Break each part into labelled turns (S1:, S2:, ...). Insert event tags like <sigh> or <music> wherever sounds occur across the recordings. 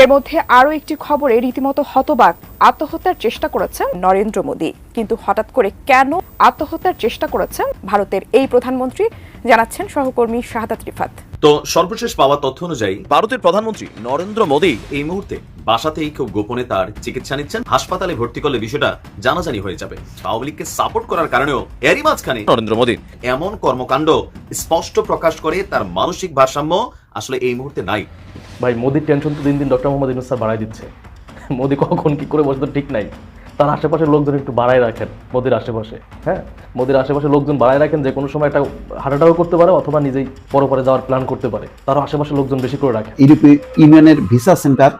S1: এর মধ্যে আরও একটি খবরে রীতিমতো হতবাক, আত্মহত্যার চেষ্টা করেছেন নরেন্দ্র মোদী। কিন্তু হঠাৎ করে কেন আত্মহত্যার চেষ্টা করেছেন ভারতের এই প্রধানমন্ত্রী, জানাচ্ছেন সহকর্মী শাহাদাত রিফাত
S2: তো সর্বশেষ পাওয়া তথ্য অনুযায়ী
S3: ভারতের প্রধানমন্ত্রী নরেন্দ্র মোদী
S2: এই মুহূর্তে বাসাতেই খুব গোপনে তার চিকিৎসা নিচ্ছেন। হাসপাতালে ভর্তি করলে বিষয়টা জানাজানি হয়ে যাবে। আওয়ামী লীগকে সাপোর্ট করার কারণেও এরই মাঝখানে
S3: নরেন্দ্র মোদী
S2: এমন কর্মকাণ্ড স্পষ্ট প্রকাশ করে তার মানসিক ভারসাম্য আসলে এই মুহূর্তে নাই।
S4: ভাই, মোদির টেনশন তো দিন দিন ডক্টর মোহাম্মদ স্যার বাড়াই দিচ্ছে। মোদী কখন কি করে বসে তো ঠিক নাই। তার আশেপাশের লোকজন একটু বাড়াই রাখেন মোদির আশেপাশে হ্যাঁ? মোদির আশেপাশে লোকজন বাড়ায় রাখেন যে কোনো সময় একটা হার্ট অ্যাটাকও করতে পারে অথবা নিজেই পরে পরে যাওয়ার প্ল্যান করতে পারে। তার আশেপাশে লোকজন বেশি করে রাখেন।
S5: ইউরোপীয় ইউনিয়নের ভিসা সেন্টার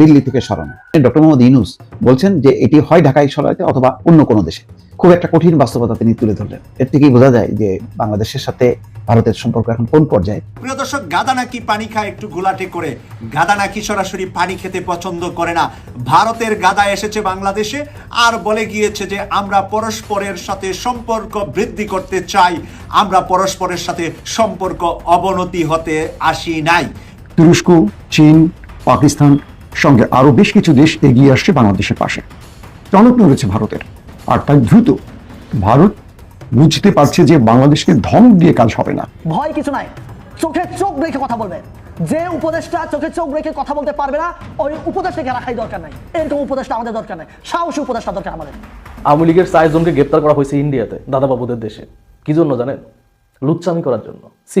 S5: দিল্লি থেকে সরানো। ডক্টর মোহাম্মদ ইউনুস বলছেন যে এটি হয় ঢাকায় সরাইতে অথবা অন্য কোনো দেশে। খুব একটা কঠিন বাস্তবতা তিনি তুলে ধরলেন। এর থেকেই বোঝা যায় যে বাংলাদেশের সাথে ভারতের সম্পর্ক এখন কোন পর্যায়ে।
S6: প্রিয় দর্শক গাদা নাকি পানি খায় একটু ঘোলাটে করে। গাদা নাকি সরাসরি পানি খেতে পছন্দ করে না। ভারতের গাদা এসেছে বাংলাদেশে আর বলে গিয়েছে যে আমরা পরস্পরের সাথে সম্পর্ক বৃদ্ধি করতে চাই। আমরা পরস্পরের সাথে সম্পর্ক অবনতি হতে আসি নাই।
S7: তুরস্ক চীন পাকিস্তান সঙ্গে আরও বেশ কিছু দেশ এগিয়ে আসছে বাংলাদেশের পাশে। টনক নড়েছে ভারতের। আর তাই দ্রুত ভারত বুঝতে পারছে যে বাংলাদেশকে ধমক দিয়ে কাজ হবে না।
S8: ভয় কিছু নাই। চোখে চোখ রেখে কথা বলবে। যে উপদেশটা চোখে চোখ রেখে কথা বলতে পারবে না ওই উপদেশটাকে রাখাই দরকার নাই। এরকম উপদেশটা আমাদের দরকার নাই। সাহসী উপদেশটা দরকার আমাদের।
S4: আওয়ামী লীগের চারজনকে গ্রেপ্তার করা হয়েছে ইন্ডিয়াতে দাদাবাবুদের দেশে। কি জন্য জানেন? লুচ্চামি করার জন্য। সি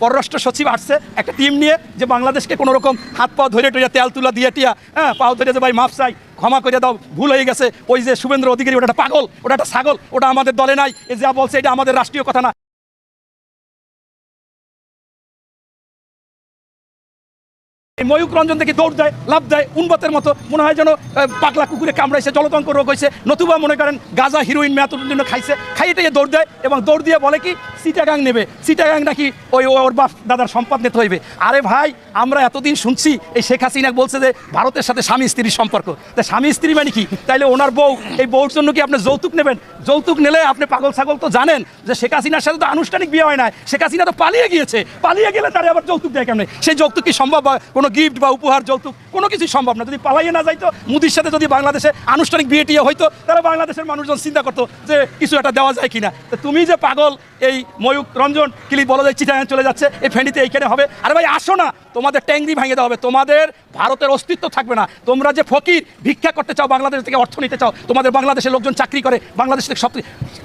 S9: পররাষ্ট্র সচিব আসছে, একটা টিম নিয়ে যে বাংলাদেশকে কোনো রকম হাত পা ধরে টরে তেল তুলা দিয়ে টিয়া হ্যাঁ পাও ধরে যে ভাই মাফ চাই, ক্ষমা করে দাও, ভুল হয়ে গেছে। ওই যে শুভেন্দ্র অধিকারী, ওটা পাগল, ওটা একটা ছাগল, ওটা আমাদের দলে নাই, এ যা বলছে এটা আমাদের রাষ্ট্রীয় কথা না। ময়ূক রঞ্জন দেখে দৌড় দেয় লাভ দেয় উন্মতের মতো। মনে হয় যেন পাগলা কুকুরে কামড়াইছে জলতঙ্ক রোগ হয়েছে। নতুবা মনে করেন, গাজা হিরোইন মেয়াতুর জন্য খাইছে। খাইয়ে টেয়ে দৌড় দেয় এবং দৌড় দিয়ে বলে কি, সিটাগাং নেবে। সিটাগাং নাকি ওই ওর বাপ দাদার সম্পদ নিতে হইবে। আরে ভাই, আমরা এতদিন শুনছি, এই শেখ হাসিনা বলছে যে ভারতের সাথে স্বামী স্ত্রীর সম্পর্ক। তাই স্বামী স্ত্রী মানে কি? তাইলে ওনার বউ, এই বউর জন্য কি আপনি যৌতুক নেবেন? যৌতুক নিলে আপনি পাগল ছাগল তো জানেন যে শেখ হাসিনার সাথে তো আনুষ্ঠানিক বিয়ে হয় না শেখ হাসিনা তো পালিয়ে গিয়েছে। পালিয়ে গেলে তারে আবার যৌতুক দেয় কেমন? সেই যৌতুক কি সম্ভব বা কোনো গিফট বা উপহার, যৌতুক, কোনো কিছুই সম্ভব না। যদি পালাইয়ে না যাইতো, মুদির সাথে যদি বাংলাদেশে আনুষ্ঠানিক বিয়ে টিয়ে হইতো, তাহলে বাংলাদেশের মানুষজন চিন্তা করতো যে কিছু একটা দেওয়া যায় কিনা। তো তুমি যে পাগল, এই ময়ূক রঞ্জন কিলি বলো যায় চিটাগাং চলে যাচ্ছে, এই ফেনীতে এইখানে হবে। আরে ভাই, আসো না, তোমাদের ট্যাংরি ভাঙিয়ে দেওয়া হবে। তোমাদের ভারতের অস্তিত্ব থাকবে না। তোমরা যে ফকির, ভিক্ষা করতে চাও, বাংলাদেশ থেকে অর্থ নিতে চাও, তোমাদের বাংলাদেশের লোকজন চাকরি করে, বাংলাদেশ থেকে সব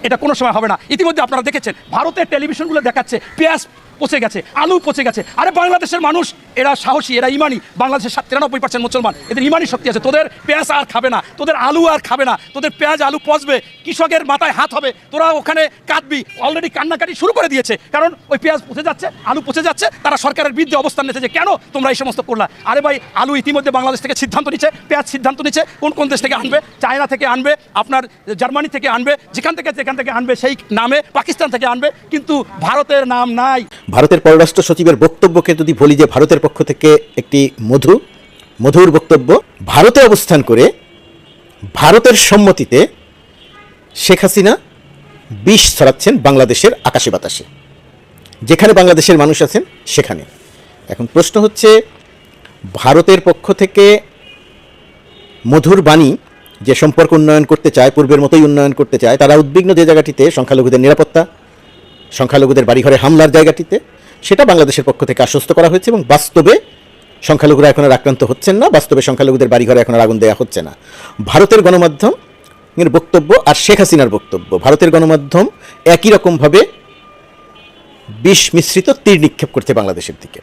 S9: এটা কোনো সময় হবে না। ইতিমধ্যে আপনারা দেখেছেন, ভারতের টেলিভিশনগুলো দেখাচ্ছে, পেঁয়াজ পচে গেছে, আলু পচে গেছে। আরে বাংলাদেশের মানুষ, এরা সাহসী, এরা ইমানি। বাংলাদেশের তিরানব্বই পার্সেন্ট মুসলমান। এদের ইমানি শক্তি আছে। তোদের পেঁয়াজ আর খাবে না, তোদের আলু আর খাবে না, তোদের পেঁয়াজ আলু পচবে, কৃষকের মাথায় হাত হবে, তোরা ওখানে কাটবি অলরেডি কান্নাকাটি শুরু করে দিয়েছে, কারণ ওই পেঁয়াজ পচে যাচ্ছে, আলু পচে যাচ্ছে, তারা সরকারের বিরুদ্ধে অবস্থান নিয়েছে যে কেন তোমরা এই সমস্ত করলা? আরে ভাই, আলু ইতিমধ্যে বাংলাদেশ থেকে সিদ্ধান্ত নিচ্ছে পেঁয়াজ সিদ্ধান্ত নিচ্ছে কোন কোন দেশ থেকে আনবে? চায়না থেকে আনবে, আপনার জার্মানি থেকে আনবে, যেখান থেকে যেখান থেকে আনবে, সেই নামে পাকিস্তান থেকে আনবে, কিন্তু ভারতের নাম নাই।
S3: ভারতের পররাষ্ট্র সচিবের বক্তব্যকে যদি বলি যে ভারতের পক্ষ থেকে একটি মধু, মধুর বক্তব্য, ভারতে অবস্থান করে ভারতের সম্মতিতে শেখ হাসিনা বিষ ছড়াচ্ছেন বাংলাদেশের আকাশে বাতাসে। যেখানে বাংলাদেশের মানুষ আছেন, সেখানে। এখন প্রশ্ন হচ্ছে, ভারতের পক্ষ থেকে মধুর বাণী যে সম্পর্ক উন্নয়ন করতে চায়, পূর্বের মতোই উন্নয়ন করতে চায়, তারা উদ্বিগ্ন যে জায়গাটিতে সংখ্যালঘুদের নিরাপত্তা, সংখ্যালঘুদের বাড়িঘরে হামলার জায়গাটিতে সেটা বাংলাদেশের পক্ষ থেকে আশ্বস্ত করা হয়েছে এবং বাস্তবে সংখ্যালঘুরা এখন আর আক্রান্ত হচ্ছেন না, বাস্তবে সংখ্যালঘুদের বাড়িঘরে এখন আর আগুন দেওয়া হচ্ছে না। ভারতের গণমাধ্যম এর বক্তব্য আর শেখ হাসিনার বক্তব্য। ভারতের গণমাধ্যম একই রকমভাবে বিষ মিশ্রিত তীর নিক্ষেপ করছে বাংলাদেশের দিকে।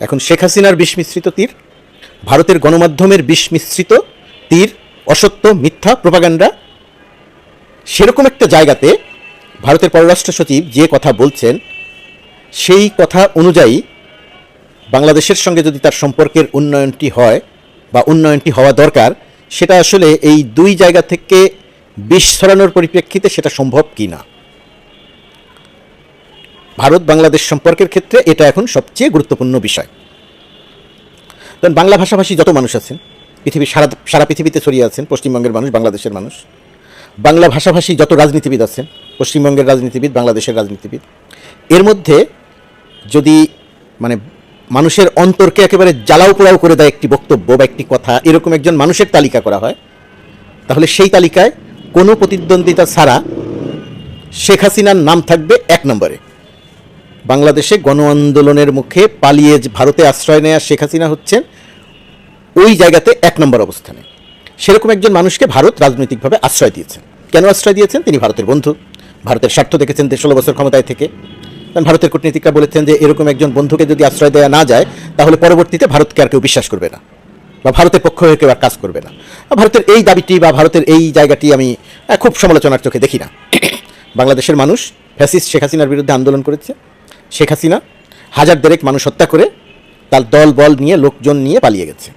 S3: এখন শেখ হাসিনার বিষ মিশ্রিত তীর, ভারতের গণমাধ্যমের বিষ মিশ্রিত তীর, অসত্য, মিথ্যা, প্রপাগান্ডা, সেরকম একটা জায়গাতে ভারতের পররাষ্ট্র সচিব যে কথা বলছেন সেই কথা অনুযায়ী বাংলাদেশের সঙ্গে যদি তার সম্পর্কের উন্নয়নটি হয় বা উন্নয়নটি হওয়া দরকার, সেটা আসলে এই দুই জায়গা থেকে বিষ ছড়ানোর পরিপ্রেক্ষিতে সেটা সম্ভব কি না? ভারত বাংলাদেশ সম্পর্কের ক্ষেত্রে এটা এখন সবচেয়ে গুরুত্বপূর্ণ বিষয়। কারণ বাংলা ভাষাভাষী যত মানুষ আছেন, পৃথিবীর সারা সারা পৃথিবীতে ছড়িয়ে আছেন পশ্চিমবঙ্গের মানুষ, বাংলাদেশের মানুষ। বাংলা ভাষাভাষী যত রাজনীতিবিদ আছেন, পশ্চিমবঙ্গের রাজনীতিবিদ, বাংলাদেশের রাজনীতিবিদ, এর মধ্যে যদি মানে মানুষের অন্তরকে একেবারে জ্বালাও পোড়াও করে দেয় একটি বক্তব্য বা একটি কথা, এরকম একজন মানুষের তালিকা করা হয়, তাহলে সেই তালিকায় কোনো প্রতিদ্বন্দ্বিতা ছাড়া শেখ হাসিনার নাম থাকবে এক নম্বরে। বাংলাদেশে গণ আন্দোলনের মুখে পালিয়ে ভারতে আশ্রয় নেয়া শেখ হাসিনা হচ্ছেন, ওই জায়গাতে এক নম্বর অবস্থানে। সেরকম একজন মানুষকে ভারত রাজনৈতিকভাবে আশ্রয় দিয়েছেন কেন আশ্রয় দিয়েছেন? তিনি ভারতের বন্ধু, ভারতের স্বার্থ দেখেছেন ষোলো বছর ক্ষমতায় থেকে। ভারতের কূটনীতিকরা বলেছেন যে এরকম একজন বন্ধুকে যদি আশ্রয় দেওয়া না যায়, তাহলে পরবর্তীতে ভারতকে আর কেউ বিশ্বাস করবে না। বা ভারতের পক্ষ হয়ে কেউ আর কাজ করবে না। ভারতের এই দাবিটি বা ভারতের এই জায়গাটি আমি খুব সমালোচনার চোখে দেখি না। <coughs> বাংলাদেশের মানুষ ফ্যাসিস্ট শেখ হাসিনার বিরুদ্ধে আন্দোলন করেছে। শেখ হাসিনা হাজার দেড়েক মানুষ হত্যা করে তার দল বল নিয়ে লোকজন নিয়ে পালিয়ে গেছে।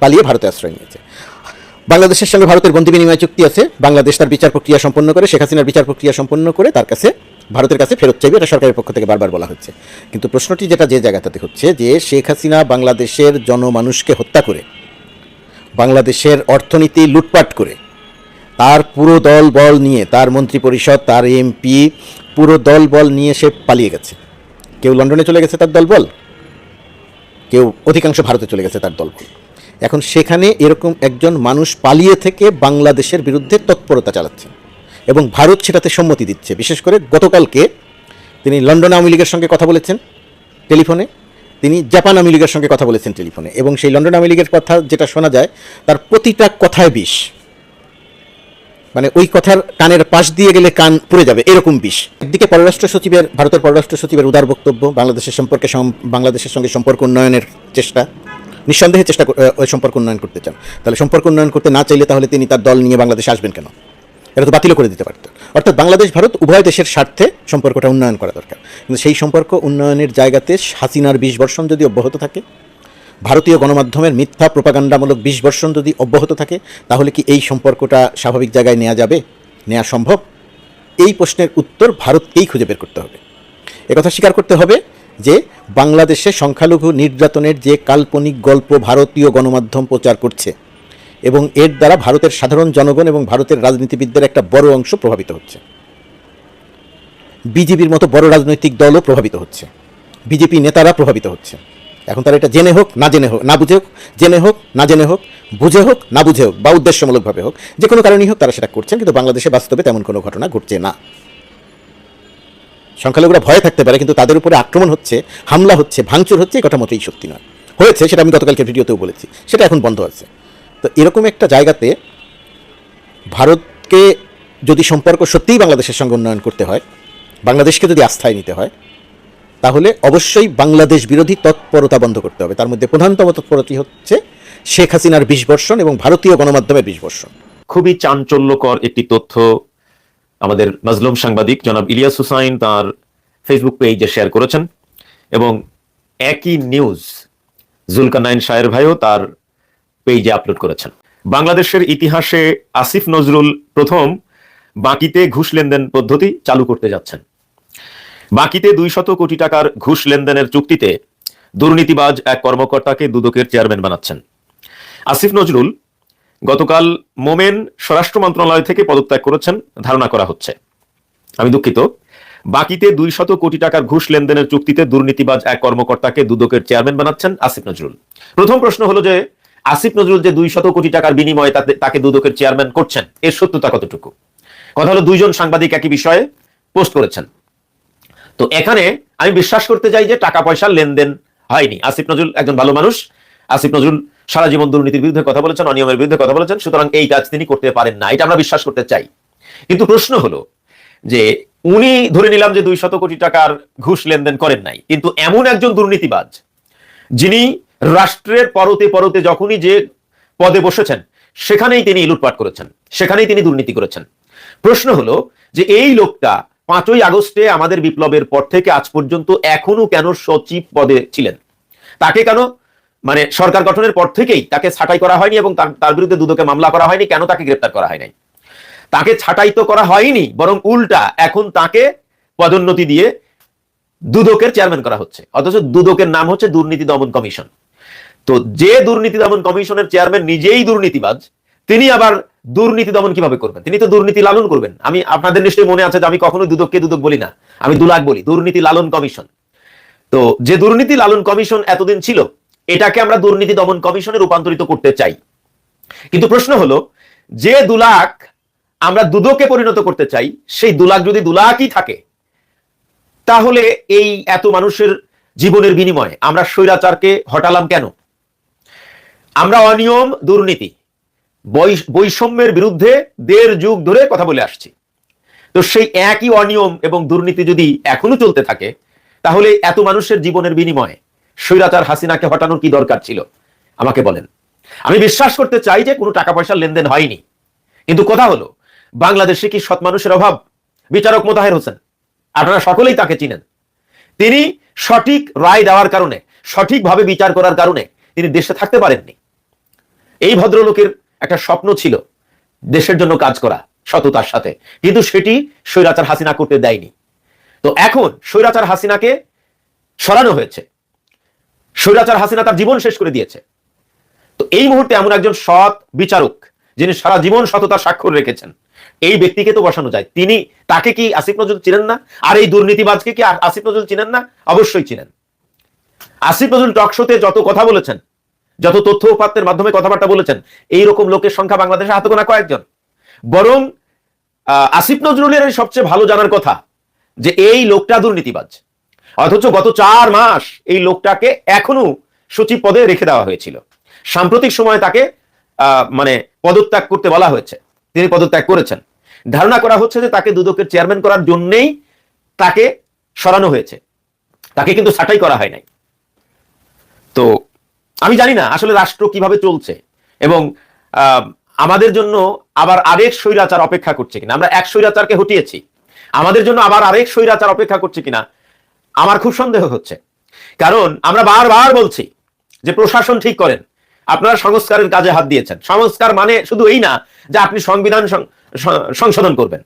S3: পালিয়ে ভারতে আশ্রয় নিয়েছে। বাংলাদেশের সঙ্গে ভারতের বন্দি বিনিময় চুক্তি আছে। বাংলাদেশ তার বিচার প্রক্রিয়া সম্পন্ন করে, শেখ হাসিনার বিচার প্রক্রিয়া সম্পন্ন করে তার কাছে ভারতের কাছে ফেরত চাইবে, এটা সরকারের পক্ষ থেকে বারবার বলা হচ্ছে। কিন্তু প্রশ্নটি যেটা যে জায়গাটাতে হচ্ছে, যে শেখ হাসিনা বাংলাদেশের জনমানুষকে হত্যা করে, বাংলাদেশের অর্থনীতি লুটপাট করে, তার পুরো দল বল নিয়ে, তার মন্ত্রী পরিষদ তার এমপি পুরো দল বল নিয়ে সে পালিয়ে গেছে। কেউ লন্ডনে চলে গেছে তার দল বল? কেউ অধিকাংশ ভারতে চলে গেছে তার দল বল। এখন সেখানে এরকম একজন মানুষ পালিয়ে থেকে বাংলাদেশের বিরুদ্ধে তৎপরতা চালাচ্ছে। এবং ভারত সেটাতে সম্মতি দিচ্ছে। বিশেষ করে গতকালকে তিনি লন্ডন আওয়ামী লীগের সঙ্গে কথা বলেছেন টেলিফোনে। তিনি জাপান আওয়ামী লীগের সঙ্গে কথা বলেছেন টেলিফোনে। এবং সেই লন্ডন আওয়ামী লীগের কথা যেটা শোনা যায়, তার প্রতিটা কথায় বিষ। মানে ওই কথার কানের পাশ দিয়ে গেলে কান পুড়ে যাবে, এরকম বিষ। একদিকে পররাষ্ট্র সচিবের, ভারতের পররাষ্ট্র সচিবের উদার বক্তব্য, বাংলাদেশের সম্পর্কে বাংলাদেশের সঙ্গে সম্পর্ক উন্নয়নের চেষ্টা। নিঃসন্দেহে চেষ্টা সম্পর্ক উন্নয়ন করতে চান। তাহলে সম্পর্ক উন্নয়ন করতে না চাইলে তাহলে তিনি তার দল নিয়ে বাংলাদেশে আসবেন কেন? এটা তো বাতিলও করে দিতে পারত। অর্থাৎ বাংলাদেশ, ভারত উভয় দেশের স্বার্থে সম্পর্কটা উন্নয়ন করা দরকার। কিন্তু সেই সম্পর্ক উন্নয়নের জায়গাতে হাসিনার বিশ বর্ষণ যদি অব্যাহত থাকে, ভারতীয় গণমাধ্যমের মিথ্যা প্রপাগান্ডামূলক বিশ বর্ষণ যদি অব্যাহত থাকে, তাহলে কি এই সম্পর্কটা স্বাভাবিক জায়গায় নেওয়া যাবে? নেওয়া সম্ভব? এই প্রশ্নের উত্তর ভারতকেই খুঁজে বের করতে হবে। একথা স্বীকার করতে হবে যে, বাংলাদেশে সংখ্যালঘু নির্যাতনের যে কাল্পনিক গল্প ভারতীয় গণমাধ্যম প্রচার করছে এবং এর দ্বারা ভারতের সাধারণ জনগণ এবং ভারতের রাজনীতিবিদদের একটা বড় অংশ প্রভাবিত হচ্ছে। বিজেপির মতো বড় রাজনৈতিক দলও প্রভাবিত হচ্ছে। বিজেপি নেতারা প্রভাবিত হচ্ছে। এখন তারা এটা জেনে হোক, না জেনে হোক, না বুঝে হোক, জেনে হোক, না জেনে হোক, বুঝে হোক, না বুঝে হোক, বা উদ্দেশ্যমূলকভাবে হোক, যে কোনো কারণেই হোক তারা সেটা করছেন, কিন্তু বাংলাদেশে বাস্তবে তেমন কোনো ঘটনা ঘটছে না। সংখ্যালঘুরা ভয়ে থাকতে পারে, কিন্তু তাদের উপরে আক্রমণ হচ্ছে, হামলা হচ্ছে, ভাঙচুর হচ্ছে, এই কথা মোটেই সত্যি নয়। হয়েছে, সেটা আমি গতকালকে ভিডিওতেও বলেছি। সেটা এখন বন্ধ আছে। তো এরকম একটা জায়গাতে ভারতকে যদি সম্পর্ক সত্যিই বাংলাদেশের সঙ্গে উন্নয়ন করতে হয়, বাংলাদেশকে যদি আস্থায় নিতে হয়, তাহলে অবশ্যই বাংলাদেশ বিরোধী তৎপরতা বন্ধ করতে হবে। তার মধ্যে প্রধানতম তৎপরতি হচ্ছে শেখ হাসিনার বিশ বর্ষণ এবং ভারতীয় গণমাধ্যমের বিশ বর্ষণ
S10: খুবই চাঞ্চল্যকর একটি তথ্য আমাদের মাজলুম সাংবাদিক জনাব ইলিয়াস হুসাইন তার ফেসবুক পেজে শেয়ার করেছেন এবং একই নিউজ জুলকানাইন শায়ের ভাইও তার পেজে আপলোড করেছেন। বাংলাদেশের ইতিহাসে আসিফ নজরুল প্রথম বাকিতে ঘুষ লেনদেন পদ্ধতি চালু করতে যাচ্ছেন। বাকিতে দুই শত কোটি টাকার ঘুষ লেনদেনের চুক্তিতে দুর্নীতিবাজ এক কর্মকর্তাকে দুদকের চেয়ারম্যান বানাচ্ছেন। আসিফ নজরুল গতকাল মোমেন স্বরাষ্ট্র মন্ত্রণালয় থেকে পদত্যাগ করেছেন, ধারণা করা হচ্ছে। আমি দুঃখিত, বাকিতে দুই শত কোটি টাকার ঘুষ লেনদেনের চুক্তিতে দুর্নীতিবাজ এক কর্মকর্তাকে দুদকের চেয়ারম্যান বানাচ্ছেন আসিফ নজরুল। প্রথম প্রশ্ন হলো যে আসিফ নজরুল যে দুই শত কোটি টাকার বিনিময়ে তাকে দুদকের চেয়ারম্যান করছেন, এর সত্যতা কতটুকু? কথা হলো দুইজন সাংবাদিক একই বিষয়ে পোস্ট করেছেন। তো এখানে আমি বিশ্বাস করতে চাই যে টাকা পয়সার লেনদেন হয়নি। আসিফ নজরুল একজন ভালো মানুষ। আসিফ নজরুল সারা জীবন দুর্নীতির বিরুদ্ধে কথা বলেছেন, অনিয়মের বিরুদ্ধে কথা বলেছেন, সুতরাং এই কাজ তিনি করতে পারেন না। এটা আমরা বিশ্বাস করতে চাই। কিন্তু প্রশ্ন হলো যে উনি ধরে নিলাম যে দুই শত কোটি টাকার ঘুষ লেনদেন করেন নাই, কিন্তু এমন একজন দুর্নীতিবাজ, যিনি রাষ্ট্রের পরতে পরতে যখনই যে পদে বসেছেন, সেখানেই তিনি লুটপাট করেছেন, সেখানেই তিনি দুর্নীতি করেছেন। প্রশ্ন হলো যে এই লোকটা পাঁচই আগস্টে আমাদের বিপ্লবের পর থেকে আজ পর্যন্ত এখনও কেন সচিব পদে ছিলেন? তাকে কেন মানে সরকার গঠনের পর থেকেই তাকে ছাঁটাই করা হয়নি এবং তার- বিরুদ্ধে দুদকে মামলা করা হয়নি, কেন তাকে গ্রেপ্তার করা হয় নাই তাকে ছাঁটাই তো করা হয়নি, বরং উল্টা এখন তাকে পদোন্নতি দিয়ে দুদকের চেয়ারম্যান করা হচ্ছে। অথচ দুদকের নাম হচ্ছে দুর্নীতি দমন কমিশন। তো যে দুর্নীতি দমন কমিশনের চেয়ারম্যান নিজেই দুর্নীতিবাজ, তিনি আবার দুর্নীতি দমন কীভাবে করবেন? তিনি তো দুর্নীতি লালন করবেন। আমি আপনাদের নিশ্চয়ই মনে আছে যে আমি কখনো দুদককে দুদক বলি না। আমি দুলাক বলি, দুর্নীতি লালন কমিশন। তো যে দুর্নীতি লালন কমিশন এতদিন ছিল, এটাকে আমরা দুর্নীতি দমন কমিশনে রূপান্তরিত করতে চাই। কিন্তু প্রশ্ন হলো, যে দুলাক আমরা দুদকে পরিণত করতে চাই, সেই দুলাক যদি দুলাকই থাকে, তাহলে এই এত মানুষের জীবনের বিনিময়ে আমরা স্বৈরাচারকে হটালাম কেন? আমরা অনিয়ম, দুর্নীতি বৈষম্যের বিরুদ্ধে দেড় যুগ ধরে কথা বলে আসছি। তো সেই একই অনিয়ম এবং দুর্নীতি যদি এখনও চলতে থাকে, তাহলে এত মানুষের জীবনের বিনিময়ে স্বৈরাচার হাসিনাকে হটানোর কি দরকার ছিল? আমাকে বলেন। আমি বিশ্বাস করতে চাই যে কোনো টাকা পয়সার লেনদেন হয়নি। কিন্তু কথা হলো, বাংলাদেশে কি সৎ মানুষের অভাব? বিচারক মোতাহের হোসেন, আপনারা সকলেই তাকে চিনেন। তিনি সঠিক রায় দেওয়ার কারণে, সঠিকভাবে বিচার করার কারণে তিনি দেশে থাকতে পারেননি। এই ভদ্রলোকের একটা স্বপ্ন ছিল দেশের জন্য কাজ করা সততার সাথে। কিন্তু সেটি স্বৈরাচার হাসিনা করতে দেয়নি। তো এখন স্বৈরাচার হাসিনাকে সরানো হয়েছে। স্বৈরাচার হাসিনা তার জীবন শেষ করে দিয়েছে। তো এই মুহূর্তে এমন একজন সৎ বিচারক যিনি সারা জীবন সততার স্বাক্ষর রেখেছেন, এই ব্যক্তিকে তো বসানো যায়। তিনি তাকে কি আসিফ নজরুল চিনেন না? আর এই দুর্নীতিবাজকে কি আসিফ নজরুল চিনেন না? অবশ্যই চিনেন। আসিফ নজরুল টকশোতে যত কথা বলেছেন যত তথ্য উপাত্তের মাধ্যমে কথাবার্তা বলেছেন এই রকম লোকের সংখ্যা বাংলাদেশে হাতে গোনা কয়েকজন। বরং আসিফ নজরুলের সবচেয়ে ভালো জানার কথা, যে এই লোকটা দুর্নীতিবাজ। অথচ গত চার মাস এই লোকটাকে এখনও সচিব পদে রেখে দেওয়া হয়েছিল। সাম্প্রতিক সময়ে তাকে মানে পদত্যাগ করতে বলা হয়েছে। তিনি পদত্যাগ করেছেন। ধারণা করা হচ্ছে যে তাকে দুদকের চেয়ারম্যান করার জন্যেই তাকে সরানো হয়েছে। তাকে কিন্তু ছাঁটাই করা হয় নাই। তো আমি জানি না আসলে রাষ্ট্র কীভাবে চলছে। এবং আমাদের জন্য আবার আরেক স্বৈরাচার অপেক্ষা করছে কিনা। আমরা এক স্বৈরাচারকে হটিয়েছি। আমাদের জন্য আবার আরেক স্বৈরাচার অপেক্ষা করছে কিনা, আমার খুব সন্দেহ হচ্ছে। কারণ, আমরা বারবার বলছি যে প্রশাসন ঠিক করেন। আপনারা সংস্কারের কাজে হাত দিয়েছেন। সংস্কার মানে শুধু এই না যে আপনি সংবিধান সংশোধন করবেন।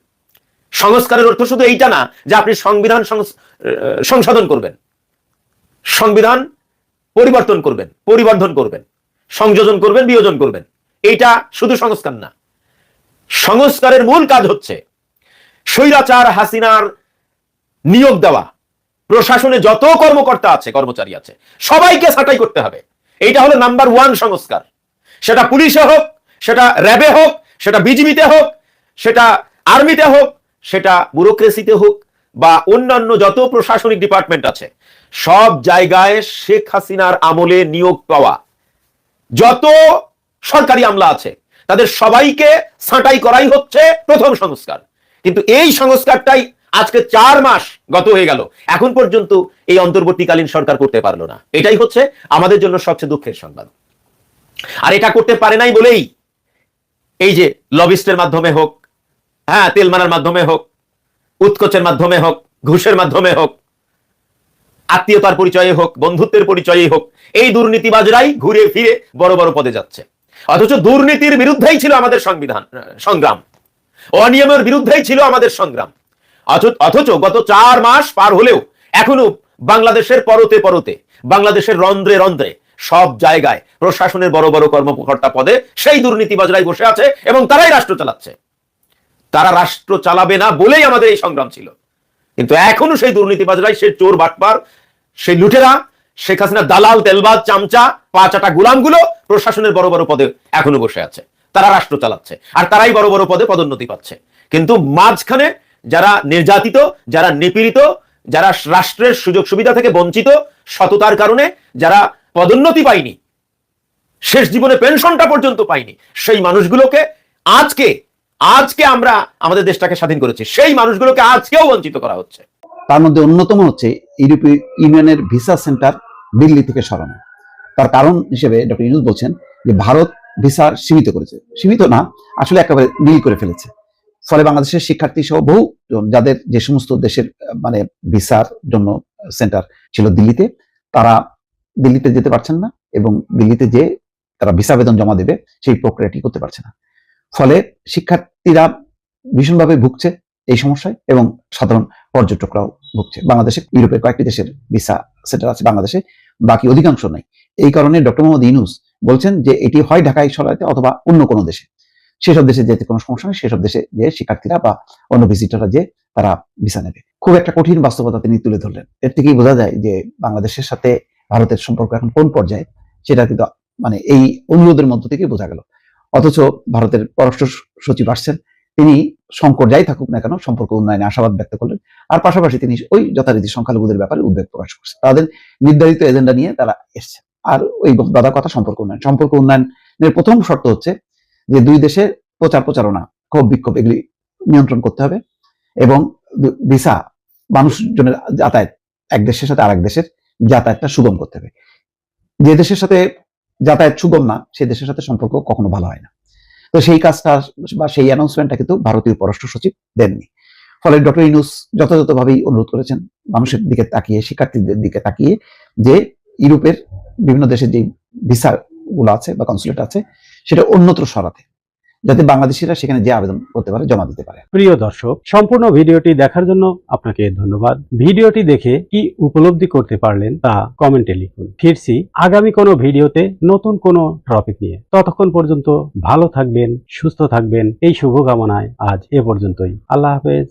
S10: সংস্কারের অর্থ শুধু এইটা না যে আপনি সংবিধান সংশোধন করবেন। সংবিধান পরিবর্তন করবেন পরিবর্ধন করবেন, সংযোজন করবেন, বিয়োজন করবেন। এইটা শুধু সংস্কার না। সংস্কারের মূল কাজ হচ্ছে স্বৈরাচার হাসিনার নিয়োগ দেওয়া। প্রশাসনে যত কর্মকর্তা আছে, কর্মচারী আছে, সবাইকে ছাঁটাই করতে হবে। এইটা হলো নাম্বার ওয়ান সংস্কার। সেটা পুলিশে হোক, সেটা র্যাবে হোক, সেটা বিজিবিতে হোক, সেটা আর্মিতে হোক, সেটা ব্যুরোক্রেসিতে হোক বা অন্যান্য যত প্রশাসনিক ডিপার্টমেন্ট আছে, সব জায়গায় শেখ হাসিনার আমলে নিয়োগ পাওয়া, যত সরকারি আমলা আছে, তাদের সবাইকে ছাঁটাই করাই হচ্ছে প্রথম সংস্কার। কিন্তু এই সংস্কারটাই আজকে চার মাস গত হয়ে গেল। এখন পর্যন্ত এই অন্তর্বর্তীকালীন সরকার করতে পারল না। এটাই হচ্ছে আমাদের জন্য সবচেয়ে দুঃখের সংবাদ। আর এটা করতে পারে নাই বলেই এই যে লবিস্টের মাধ্যমে হোক হ্যাঁ তেল মারার মাধ্যমে হোক উৎকোচের মাধ্যমে হোক, ঘুষের মাধ্যমে হোক, আত্মীয়তার পরিচয়ে হোক, বন্ধুত্বের পরিচয়ে হোক, এই দুর্নীতিবাজরাই ঘুরে ফিরে বড় বড় পদে যাচ্ছে। অথচ দুর্নীতির বিরুদ্ধেই ছিল আমাদের সংবিধান, সংগ্রাম। অনিয়মের বিরুদ্ধেই ছিল আমাদের সংগ্রাম। অথচ- গত চার মাস পার হলেও এখনও বাংলাদেশের পরতে পরতে, বাংলাদেশের রন্ধ্রে রন্ধ্রে সব জায়গায় প্রশাসনের বড় বড় কর্মকর্তা পদে সেই দুর্নীতিবাজরাই বসে আছে এবং তারাই রাষ্ট্র চালাচ্ছে। তারা রাষ্ট্র চালাবে না বলেই আমাদের এই সংগ্রাম ছিল। কিন্তু এখনও সেই দুর্নীতিবাজরাই সে চোর বাটপার, সেই লুটেরা, শেখ হাসিনা, দালাল, তেলবাজ, চামচা পাঁচাটা গুলামগুলো প্রশাসনের বড় বড় পদে এখনও বসে আছে। তারা রাষ্ট্র চালাচ্ছে আর তারাই বড় বড় পদে পদোন্নতি পাচ্ছে। কিন্তু মাঝখানে যারা নির্যাতিত, যারা নিপীড়িত, যারা রাষ্ট্রের সুযোগ সুবিধা থেকে বঞ্চিত, সততার কারণে যারা পদোন্নতি পায়নি, শেষ জীবনে পেনশনটা পর্যন্ত পায়নি, সেই মানুষগুলোকে আজকে আজকে আমরা আমাদের দেশটাকে স্বাধীন করেছি। সেই মানুষগুলোকে আজকেও বঞ্চিত করা হচ্ছে।
S5: তার মধ্যে অন্যতম হচ্ছে ইউরোপীয় ইউনিয়নের ভিসা সেন্টার দিল্লি থেকে সরানো। তার কারণ হিসেবে ডক্টর ইউনুস বলছেন যে, ভারত ভিসা সীমিত করেছে। সীমিত না, আসলে একেবারে নীল করে ফেলেছে। ফলে বাংলাদেশের শিক্ষার্থী সহ বহু যাদের যে সমস্ত দেশের মানে ভিসার জন্য সেন্টার ছিল দিল্লিতে, তারা দিল্লিতে যেতে পারছেন না এবং দিল্লিতে যে তারা ভিসা আবেদন জমা দেবে, সেই প্রক্রিয়াটি করতে পারছে না। ফলে শিক্ষার্থীরা ভীষণভাবে ভুগছে এই সমস্যায় এবং সাধারণ পর্যটকরাও ভুগছে। বাংলাদেশে, ইউরোপের কয়েকটি দেশের ভিসা সেন্টার আছে বাংলাদেশে, বাকি অধিকাংশ নেই। এই কারণে ডক্টর মোহাম্মদ ইউনুস বলছেন যে এটি হয় ঢাকায় সরাইতে অথবা অন্য কোনো দেশে। সেসব দেশে যেতে কোনো সমস্যা নেই, সেসব দেশে যে শিক্ষার্থীরা বা অন্য ভিজিটররা যে তারা ভিসা নেবে। খুব একটা কঠিন বাস্তবতা তিনি তুলে ধরলেন। এর থেকেই বোঝা যায় যে বাংলাদেশের সাথে ভারতের সম্পর্ক এখন কোন পর্যায়ে, সেটা কিন্তু মানে এই অনুরোধের মধ্য থেকে বোঝা গেল। অথচ ভারতের পররাষ্ট্র সচিব আসছেন, তিনি সংকট যাই থাকুক না কেন সম্পর্ক উন্নয়নে আশাবাদ ব্যক্ত করলেন। আর পাশাপাশি তিনি ওই যথারীতি সংখ্যালঘুদের ব্যাপারে উদ্বেগ প্রকাশ করছেন। তাদের নির্ধারিত এজেন্ডা নিয়ে তারা এসছে আর ওই দাদা কথা সম্পর্ক উন্নয়ন। সম্পর্ক উন্নয়নের প্রথম শর্ত হচ্ছে যে দুই দেশে প্রচার প্রচারণা, ক্ষোভ বিক্ষোভ এগুলি নিয়ন্ত্রণ করতে হবে এবং ভিসা, মানুষজনের যাতায়াত, এক দেশের সাথে আরেক দেশের যাতায়াতটা সুগম করতে হবে। যে দেশের সাথে যাতায়াত সুগম না সেই দেশের সাথে সম্পর্ক কখনো ভালো হয় না। তো সেই কাজটা বা সেই অ্যানাউন্সমেন্টটা কিন্তু ভারতীয় পররাষ্ট্র সচিব দেননি। ফলে ডক্টর ইনুস যথাযথভাবেই অনুরোধ করেছেন মানুষের দিকে তাকিয়ে, শিক্ষার্থীদের দিকে তাকিয়ে যে ইউরোপের বিভিন্ন দেশের যে ভিসা গুলো আছে বা কনসুলেট আছে, সেটা অন্যত্র সরাতে। যাতে বাংলাদেশিরা সেখানে যে আবেদন করতে পারে, জমা দিতে পারে।
S11: প্রিয় দর্শক, সম্পূর্ণ ভিডিওটি দেখার জন্য আপনাকে ধন্যবাদ। ভিডিওটি দেখে কি উপলব্ধি করতে পারলেন তা কমেন্টে লিখুন। ফিরছি আগামী কোনো ভিডিওতে নতুন কোনো টপিক নিয়ে। ততক্ষণ পর্যন্ত ভালো থাকবেন, সুস্থ থাকবেন। এই শুভকামনায় আজ এ পর্যন্তই। আল্লাহ হাফেজ।